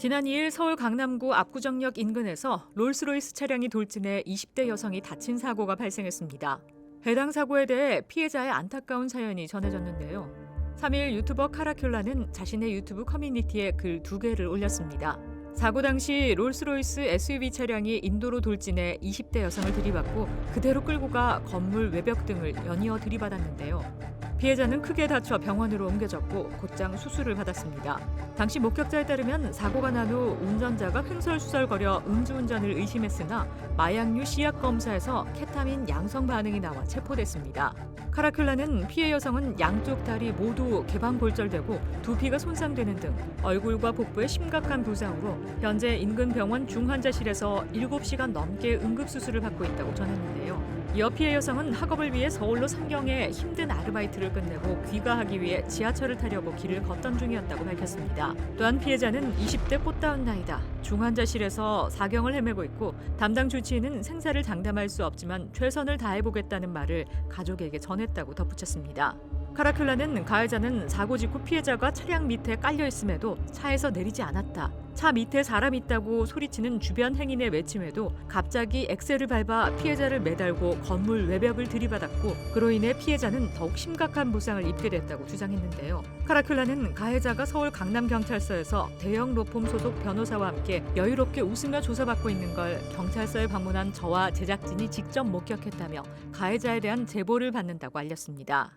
지난 2일 서울 강남구 압구정역 인근에서 롤스로이스 차량이 돌진해 20대 여성이 다친 사고가 발생했습니다. 해당 사고에 대해 피해자의 안타까운 사연이 전해졌는데요. 3일 유튜버 카라큘라는 자신의 유튜브 커뮤니티에 글 두 개를 올렸습니다. 사고 당시 롤스로이스 SUV 차량이 인도로 돌진해 20대 여성을 들이받고 그대로 끌고 가 건물 외벽 등을 연이어 들이받았는데요. 피해자는 크게 다쳐 병원으로 옮겨졌고 곧장 수술을 받았습니다. 당시 목격자에 따르면 사고가 난 후 운전자가 횡설수설거려 음주운전을 의심했으나 마약류 시약 검사에서 케타민 양성 반응이 나와 체포됐습니다. 카라큘라는 피해 여성은 양쪽 다리 모두 개방골절되고 두피가 손상되는 등 얼굴과 복부에 심각한 부상으로 현재 인근 병원 중환자실에서 7시간 넘게 응급수술을 받고 있다고 전했는데요. 피해 여성은 학업을 위해 서울로 상경해 힘든 아르바이트를 끝내고 귀가하기 위해 지하철을 타려고 길을 걷던 중이었다고 밝혔습니다. 또한 피해자는 20대 꽃다운 나이다. 중환자실에서 사경을 헤매고 있고 담당 주치의는 생사를 장담할 수 없지만 최선을 다해보겠다는 말을 가족에게 전했다고 덧붙였습니다. 카라큘라는 가해자는 사고 직후 피해자가 차량 밑에 깔려 있음에도 차에서 내리지 않았다. 차 밑에 사람 있다고 소리치는 주변 행인의 외침에도 갑자기 엑셀을 밟아 피해자를 매달고 건물 외벽을 들이받았고 그로 인해 피해자는 더욱 심각한 부상을 입게 됐다고 주장했는데요. 카라큘라는 가해자가 서울 강남경찰서에서 대형 로펌 소속 변호사와 함께 여유롭게 웃으며 조사받고 있는 걸 경찰서에 방문한 저와 제작진이 직접 목격했다며 가해자에 대한 제보를 받는다고 알렸습니다.